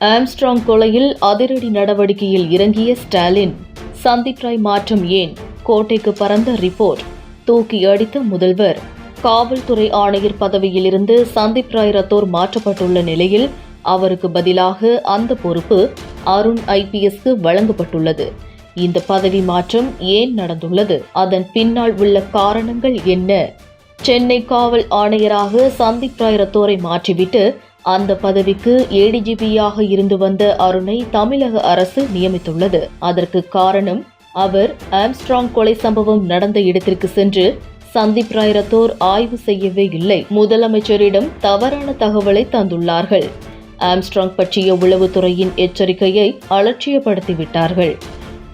Armstrong கொலையில் அதிரடி நடவடிக்கையில் இறங்கிய ஸ்டாலின். சந்தீப் ராய் மாற்றம் ஏன்? கோட்டைக்கு பறந்த ரிப்போர்ட். தூக்கி அடித்த முதல்வர். காவல்துறை ஆணையர் பதவியிலிருந்து சந்தீப் ராய் ரத்தோர் மாற்றப்பட்டுள்ள நிலையில் அவருக்கு பதிலாக அந்த பொறுப்பு அருண் ஐபிஎஸ்க்கு வழங்கப்பட்டுள்ளது. இந்த பதவி மாற்றம் ஏன் நடந்துள்ளது? அதன் பின்னால் உள்ள காரணங்கள் என்ன? சென்னை காவல் ஆணையராக சந்தீப் ராய் ரத்தோரை மாற்றிவிட்டு அந்த பதவிக்கு ஏடிஜிபியாக இருந்து வந்த அருணை தமிழக அரசு நியமித்துள்ளது. அதற்கு காரணம் அவர் ஆம்ஸ்ட்ராங் கொலை சம்பவம் நடந்த இடத்திற்கு சென்று சந்தீப் ராய் ரத்தோர் ஆய்வு செய்யவே இல்லை. முதலமைச்சரிடம் தவறான தகவலை தந்துள்ளார்கள். ஆம்ஸ்ட்ராங் பற்றிய உளவுத்துறையின் எச்சரிக்கையை அலட்சியப்படுத்திவிட்டார்கள்.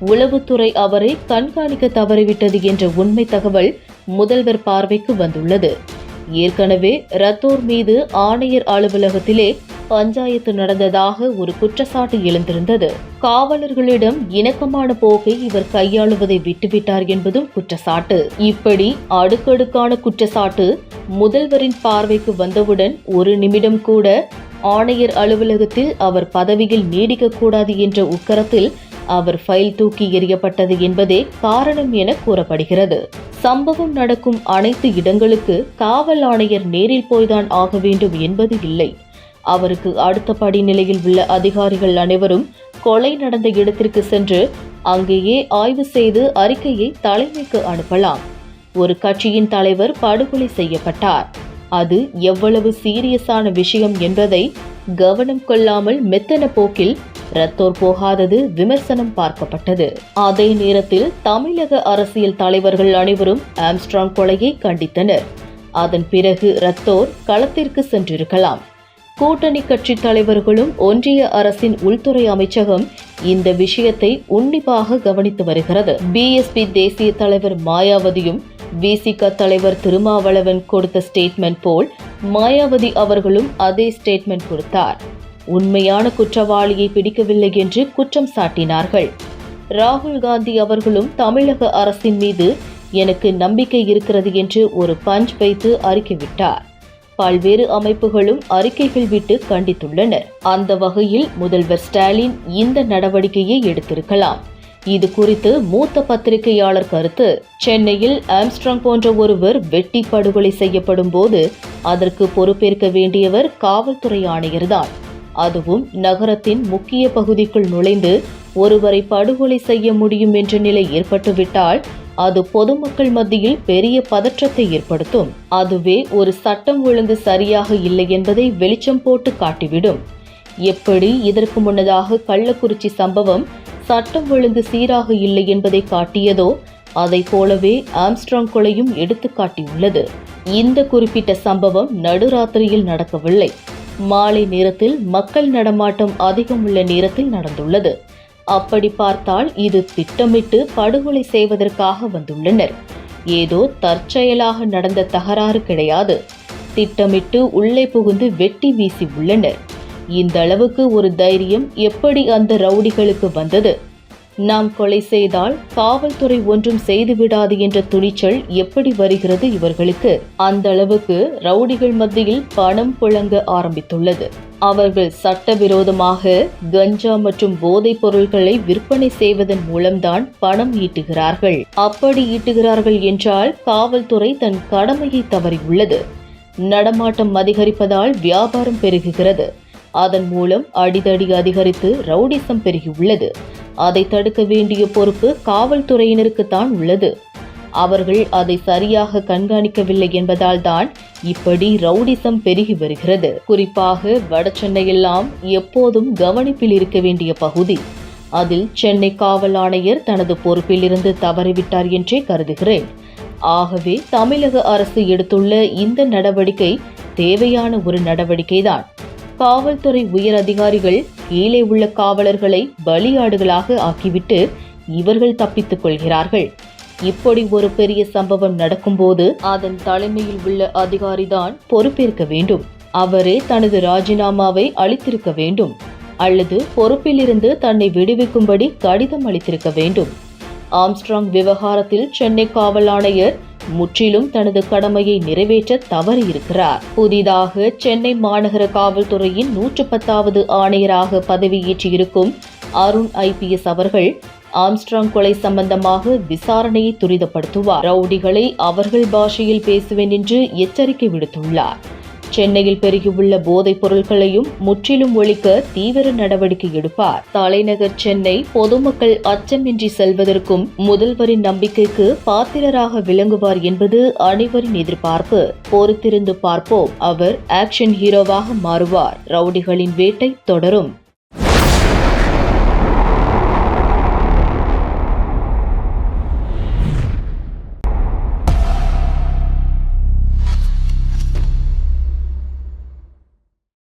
உளவுத்துறை அவரை கண்காணிக்க தவறிவிட்டது என்ற உண்மை தகவல் முதல்வர் பார்வைக்கு வந்துள்ளது. ஏற்கனவே ரத்தூர் மீது ஆணையர் அலுவலகத்திலே பஞ்சாயத்து நடந்ததாக ஒரு குற்றச்சாட்டு எழுந்திருந்தது. காவலர்களிடம் இணக்கமான போக்கை இவர் கையாளுவதை விட்டுவிட்டார் என்பதும் குற்றச்சாட்டு. இப்படி அடுக்கடுக்கான குற்றச்சாட்டு முதல்வரின் பார்வைக்கு வந்தவுடன் ஒரு நிமிடம் கூட ஆணையர் அலுவலகத்தில் அவர் பதவியில் நீடிக்கக்கூடாது என்ற உக்கரத்தில் அவர் ஃபைல் தூக்கி எறியப்பட்டது என்பதே காரணம் என கூறப்படுகிறது. சம்பவம் நடக்கும் அனைத்து இடங்களுக்கு காவல் ஆணையர் நேரில் போய்தான் ஆக வேண்டும் என்பது இல்லை. அவருக்கு அடுத்த படிநிலையில் உள்ள அதிகாரிகள் அனைவரும் கொலை நடந்த இடத்திற்கு சென்று அங்கேயே ஆய்வு செய்து அறிக்கையை தலைமைக்கு அனுப்பலாம். ஒரு கட்சியின் தலைவர் படுகொலை செய்யப்பட்டார். அது எவ்வளவு சீரியஸான விஷயம் என்பதை கவனம் கொள்ளாமல் மெத்தன போக்கில் ரத்தோர் போகாதது விமர்சனம் பார்க்கப்பட்டது. அதே நேரத்தில் தமிழக அரசியல் தலைவர்கள் அனைவரும் ஆம்ஸ்ட்ராங் கொலையை கண்டித்தனர். அதன் பிறகு ரத்தோர் களத்திற்கு சென்றிருக்கலாம். கூட்டணி கட்சி தலைவர்களும் ஒன்றிய அரசின் உள்துறை அமைச்சகம் இந்த விஷயத்தை உன்னிப்பாக கவனித்து வருகிறது. பிஎஸ்பி தேசிய தலைவர் மாயாவதியும் விசிக தலைவர் திருமாவளவன் கொடுத்த ஸ்டேட்மெண்ட் போல் மாயாவதி அவர்களும் அதே ஸ்டேட்மெண்ட் கொடுத்தார். உண்மையான குற்றவாளியை பிடிக்கவில்லை என்று குற்றம் சாட்டினார்கள். ராகுல் காந்தி அவர்களும் தமிழக அரசின் மீது எனக்கு நம்பிக்கை இருக்கிறது என்று ஒரு பஞ்ச் வைத்து அறிக்கைவிட்டார் பல்வேறு அமைப்புகளும் அறிக்கைகள் விட்டு கண்டித்துள்ளனர். அந்த வகையில் முதல்வர் ஸ்டாலின் இந்த நடவடிக்கையை எடுத்திருக்கலாம். இது குறித்து மூத்த பத்திரிகையாளர் கருத்து சென்னையில் ஆம்ஸ்ட்ராங் போன்ற ஒருவர் வெட்டி படுகொலை செய்யப்படும் போது அதற்கு பொறுப்பேற்க வேண்டியவர் காவல்துறை ஆணையர்தான். அதுவும் நகரத்தின் முக்கிய பகுதிக்குள் நுழைந்து ஒருவரை படுகொலை செய்ய முடியும் என்ற நிலை ஏற்பட்டுவிட்டால் அது பொதுமக்கள் மத்தியில் பெரிய பதற்றத்தை ஏற்படுத்தும். அதுவே ஒரு சட்டம் ஒழுங்கு சரியாக இல்லை என்பதை வெளிச்சம் போட்டு காட்டிவிடும். எப்படி இதற்கு முன்னதாக கள்ளக்குறிச்சி சம்பவம் சட்டம் ஒழுங்கு சீராக இல்லை என்பதை காட்டியதோ அதை போலவே ஆம்ஸ்ட்ராங் கொலையும் எடுத்து காட்டியுள்ளது இந்த குறிப்பிட்ட சம்பவம் நடுராத்திரியில் நடக்கவில்லை. மாலை நேரத்தில் மக்கள் நடமாட்டம் அதிகம் உள்ள நேரத்தில் நடந்துள்ளது. அப்படி பார்த்தால் இது திட்டமிட்டு படுகொலை செய்வதற்காக வந்துள்ளனர். ஏதோ தற்செயலாக நடந்த தகராறு கிடையாது. திட்டமிட்டு உள்ளே புகுந்து வெட்டி வீசி உள்ளனர். இந்த அளவுக்கு ஒரு தைரியம் எப்படி அந்த ரவுடிகளுக்கு வந்தது? நாம் கொலை செய்தால் காவல்துறை ஒன்றும் செய்துவிடாது என்ற துணிச்சல் எப்படி வருகிறது இவர்களுக்கு? அந்த அளவுக்கு ரவுடிகள் மத்தியில் பணம் புழங்க ஆரம்பித்துள்ளது. அவர்கள் சட்டவிரோதமாக கஞ்சா மற்றும் போதைப் பொருட்களை விற்பனை செய்வதன் மூலம்தான் பணம் ஈட்டுகிறார்கள். அப்படி ஈட்டுகிறார்கள் என்றால் காவல்துறை தன் கடமையை தவறியுள்ளது. நடமாட்டம் அதிகரிப்பதால் வியாபாரம் பெருகுகிறது. அதன் மூலம் அடிதடி அதிகரித்து ரவுடிசம் பெருகியுள்ளது. அதை தடுக்க வேண்டிய பொறுப்பு காவல்துறையினருக்குத்தான் உள்ளது. அவர்கள் அதை சரியாக கண்காணிக்கவில்லை என்பதால் தான் இப்படி ரவுடிசம் பெருகி வருகிறது. குறிப்பாக வட சென்னையெல்லாம் எப்போதும் கவனிப்பில் இருக்க வேண்டிய பகுதி. அதில் சென்னை காவல் ஆணையர் தனது பொறுப்பிலிருந்து தவறிவிட்டார் என்றே கருதுகிறேன். ஆகவே தமிழக அரசு எடுத்துள்ள இந்த நடவடிக்கை தேவையான ஒரு நடவடிக்கைதான். காவல்துறை உயர் அதிகாரிகள் கீழே உள்ள காவலர்களை பலியாடுகளாக ஆக்கிவிட்டு இவர்கள் தப்பித்துக் கொள்கிறார்கள். இப்படி ஒரு பெரிய சம்பவம் நடக்கும்போது அதன் தலைமையில் உள்ள அதிகாரிதான் பொறுப்பேற்க வேண்டும். அவரே தனது ராஜினாமாவை அளித்திருக்க வேண்டும். அல்லது பொறுப்பிலிருந்து தன்னை விடுவிக்கும்படி கடிதம் அளித்திருக்க வேண்டும். ஆம்ஸ்ட்ராங் விவகாரத்தில் சென்னை காவல் ஆணையர் முற்றிலும் தனது கடமையை நிறைவேற்ற தவறியிருக்கிறார். புதிதாக சென்னை மாநகர காவல்துறையின் நூற்று பத்தாவது ஆணையராக பதவியேற்றிருக்கும் அருண் ஐபிஎஸ் அவர்கள் ஆம்ஸ்ட்ராங் கொலை சம்பந்தமாக விசாரணையை துரிதப்படுத்துவார். ரவுடிகளை அவர்கள் பாஷையில் பேசுவேன் என்று எச்சரிக்கை விடுத்துள்ளார். சென்னையில் பெருகியுள்ள போதைப் பொருட்களையும் முற்றிலும் ஒழிக்க தீவிர நடவடிக்கை எடுப்பார். தலைநகர் சென்னை பொதுமக்கள் அச்சமின்றி செல்வதற்கும் முதல்வரின் நம்பிக்கைக்கு பாத்திரராக விளங்குவார் என்பது அனைவரின் எதிர்பார்ப்பு. பொறுத்திருந்து பார்ப்போம். அவர் ஆக்ஷன் ஹீரோவாக மாறுவார். ரவுடிகளின் வேட்டை தொடரும்.